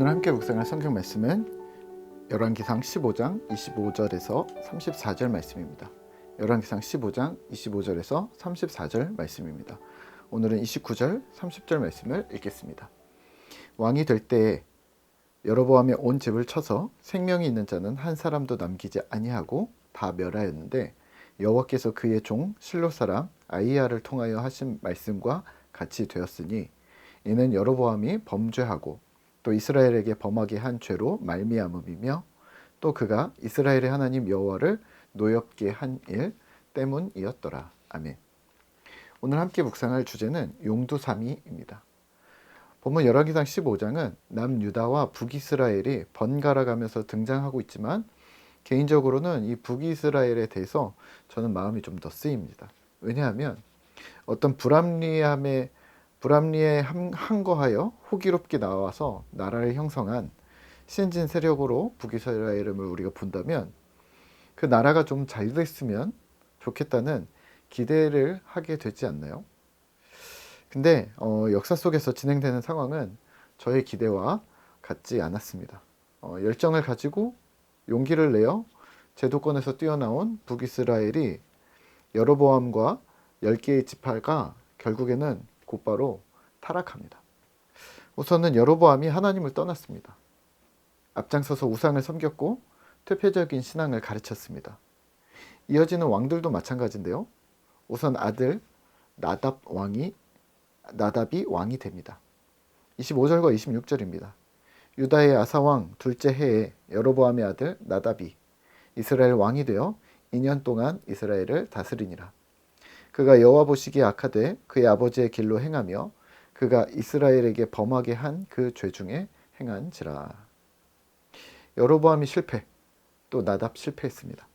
오늘 함께 묵상할 성경 말씀은 열왕기상 15장 25절에서 34절 말씀입니다. 열왕기상 15장 25절에서 34절 말씀입니다. 오늘은 29절 30절 말씀을 읽겠습니다. 왕이 될 때에 여로보암의 온 집을 쳐서 생명이 있는 자는 한 사람도 남기지 아니하고 다 멸하였는데 여호와께서 그의 종 실로 사람 아이야를 통하여 하신 말씀과 같이 되었으니 이는 여로보암이 범죄하고 또 이스라엘에게 범하게 한 죄로 말미암음이며 또 그가 이스라엘의 하나님 여호와를 노엽게 한 일 때문이었더라. 아멘. 오늘 함께 묵상할 주제는 용두삼이입니다. 본문 열왕기상 15장은 남유다와 북이스라엘이 번갈아 가면서 등장하고 있지만 개인적으로는 이 북이스라엘에 대해서 저는 마음이 좀 더 쓰입니다. 왜냐하면 어떤 불합리함에 불합리에 항거하여 호기롭게 나와서 나라를 형성한 신진 세력으로 북이스라엘을 우리가 본다면 그 나라가 좀 잘 됐으면 좋겠다는 기대를 하게 되지 않나요? 근데 어, 역사 속에서 진행되는 상황은 저의 기대와 같지 않았습니다. 어, 열정을 가지고 용기를 내어 제도권에서 뛰어나온 북이스라엘이 여로보암과 10개의 지파가 결국에는 곧바로 타락합니다. 우선은 여로보암이 하나님을 떠났습니다. 앞장서서 우상을 섬겼고 퇴폐적인 신앙을 가르쳤습니다. 이어지는 왕들도 마찬가지인데요. 우선 아들 나답 왕이 나답이 왕이 됩니다. 25절과 26절입니다. 유다의 아사 왕 둘째 해에 여로보암의 아들 나답이 이스라엘 왕이 되어 2년 동안 이스라엘을 다스리니라. 그가 여호와 보시기에 악하되 그의 아버지의 길로 행하며 그가 이스라엘에게 범하게 한 그 죄 중에 행한지라. 여로보암이 실패, 또 나답 실패했습니다.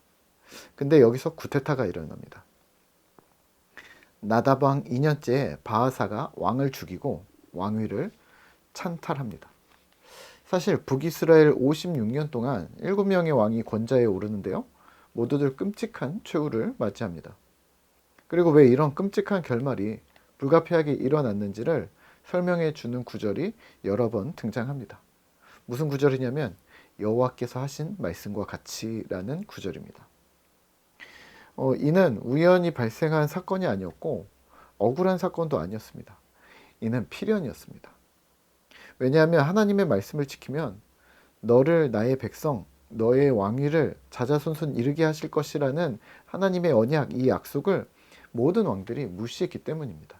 근데 여기서 구테타가 일어납니다. 왕 2년째 바하사가 왕을 죽이고 왕위를 찬탈합니다. 사실 북이스라엘 56년 동안 7명의 왕이 권좌에 오르는데요. 모두들 끔찍한 최후를 맞이합니다. 그리고 왜 이런 끔찍한 결말이 불가피하게 일어났는지를 설명해 주는 구절이 여러 번 등장합니다. 무슨 구절이냐면 여호와께서 하신 말씀과 같이라는 구절입니다. 어, 이는 우연히 발생한 사건이 아니었고 억울한 사건도 아니었습니다. 이는 필연이었습니다. 왜냐하면 하나님의 말씀을 지키면 너를 나의 백성, 너의 왕위를 자자손손 이르게 하실 것이라는 하나님의 언약, 이 약속을 모든 왕들이 무시했기 때문입니다.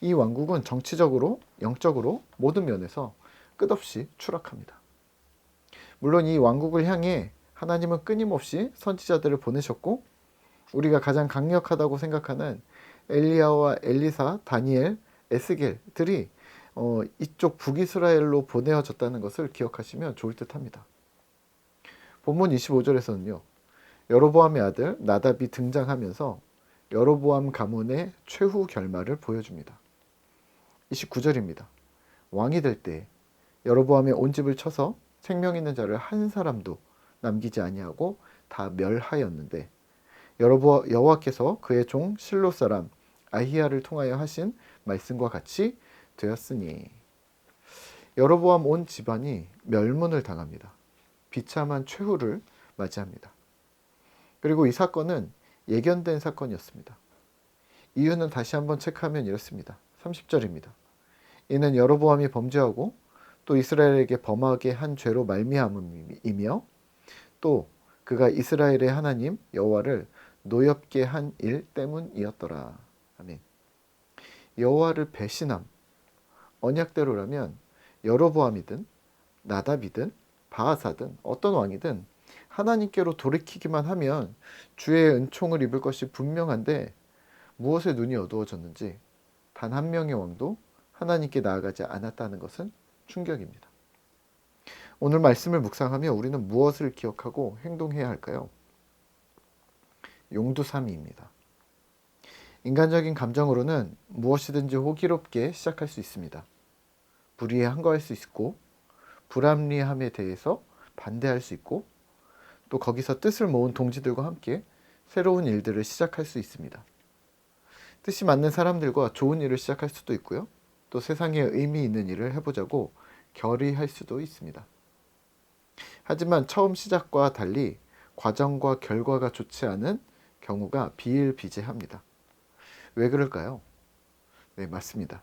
이 왕국은 정치적으로, 영적으로 모든 면에서 끝없이 추락합니다. 물론 이 왕국을 향해 하나님은 끊임없이 선지자들을 보내셨고 우리가 가장 강력하다고 생각하는 엘리야와 엘리사, 다니엘, 에스겔들이 어, 이쪽 북이스라엘로 보내어졌다는 것을 기억하시면 좋을 듯합니다. 본문 25절에서는요. 여로보암의 아들 나답이 등장하면서 여로보암 가문의 최후 결말을 보여줍니다. 29절입니다. 왕이 될 때 여로보암의 온 집을 쳐서 생명 있는 자를 한 사람도 남기지 아니하고 다 멸하였는데 여로보 여호와께서 그의 종 실로 사람 아히야를 통하여 하신 말씀과 같이 되었으니 여로보암 온 집안이 멸문을 당합니다. 비참한 최후를 맞이합니다. 그리고 이 사건은 예견된 사건이었습니다. 이유는 다시 한번 체크하면 이렇습니다. 30절입니다. 이는 여로보암이 범죄하고 또 이스라엘에게 범하게 한 죄로 말미암음이며 또 그가 이스라엘의 하나님 여호와를 노엽게 한 일 때문이었더라. 아멘. 여호와를 배신함 언약대로라면 여로보암이든 나답이든 바하사든 어떤 왕이든 하나님께로 돌이키기만 하면 주의 은총을 입을 것이 분명한데 무엇에 눈이 어두워졌는지 단 한 명의 왕도 하나님께 나아가지 않았다는 것은 충격입니다. 오늘 말씀을 묵상하며 우리는 무엇을 기억하고 행동해야 할까요? 용두삼이입니다. 인간적인 감정으로는 무엇이든지 호기롭게 시작할 수 있습니다. 불의에 항거할 수 있고 불합리함에 대해서 반대할 수 있고 또 거기서 뜻을 모은 동지들과 함께 새로운 일들을 시작할 수 있습니다. 뜻이 맞는 사람들과 좋은 일을 시작할 수도 있고요. 또 세상에 의미 있는 일을 해보자고 결의할 수도 있습니다. 하지만 처음 시작과 달리 과정과 결과가 좋지 않은 경우가 비일비재합니다. 왜 그럴까요? 네, 맞습니다.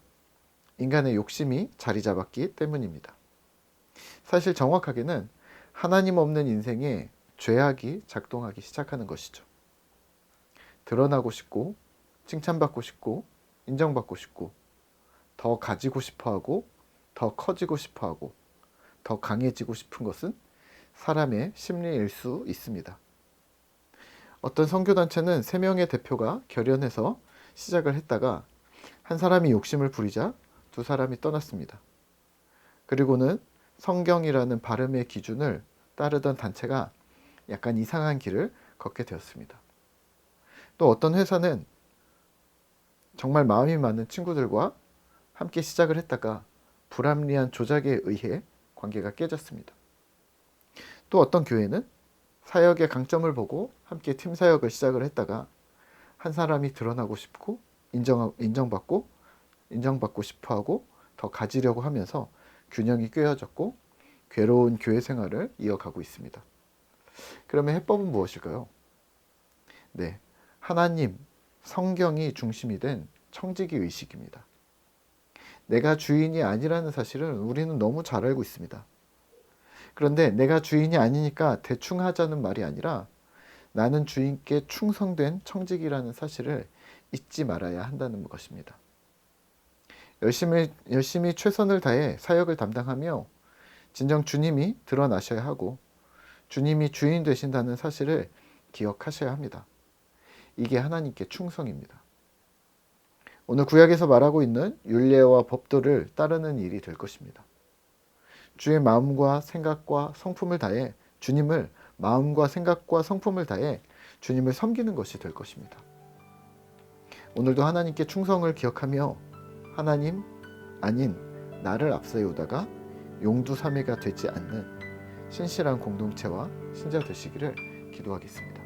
인간의 욕심이 자리 잡았기 때문입니다. 사실 정확하게는 하나님 없는 인생에 죄악이 작동하기 시작하는 것이죠. 드러나고 싶고, 칭찬받고 싶고, 인정받고 싶고, 더 가지고 싶어 하고, 더 커지고 싶어 하고, 더 강해지고 싶은 것은 사람의 심리일 수 있습니다. 어떤 선교단체는 세 명의 대표가 결연해서 시작을 했다가 한 사람이 욕심을 부리자 두 사람이 떠났습니다. 그리고는 성경이라는 발음의 기준을 따르던 단체가 약간 이상한 길을 걷게 되었습니다. 또 어떤 회사는 정말 마음이 맞는 친구들과 함께 시작을 했다가 불합리한 조작에 의해 관계가 깨졌습니다. 또 어떤 교회는 사역의 강점을 보고 함께 팀 사역을 시작을 했다가 한 사람이 드러나고 싶고 인정 인정받고 인정받고 싶어 하고 더 가지려고 하면서 균형이 꿰어졌고 괴로운 교회 생활을 이어가고 있습니다. 그러면 해법은 무엇일까요? 네, 하나님, 성경이 중심이 된 청지기 의식입니다. 내가 주인이 아니라는 사실은 우리는 너무 잘 알고 있습니다. 그런데 내가 주인이 아니니까 대충 하자는 말이 아니라 나는 주인께 충성된 청직이라는 사실을 잊지 말아야 한다는 것입니다. 열심히, 열심히 최선을 다해 사역을 담당하며 진정 주님이 드러나셔야 하고 주님이 주인 되신다는 사실을 기억하셔야 합니다. 이게 하나님께 충성입니다. 오늘 구약에서 말하고 있는 율례와 법도를 따르는 일이 될 것입니다. 주의 마음과 생각과 성품을 다해 주님을 마음과 생각과 성품을 다해 주님을 섬기는 것이 될 것입니다. 오늘도 하나님께 충성을 기억하며 하나님 아닌 나를 앞세우다가 용두사매가 되지 않는 신실한 공동체와 신자 되시기를 기도하겠습니다.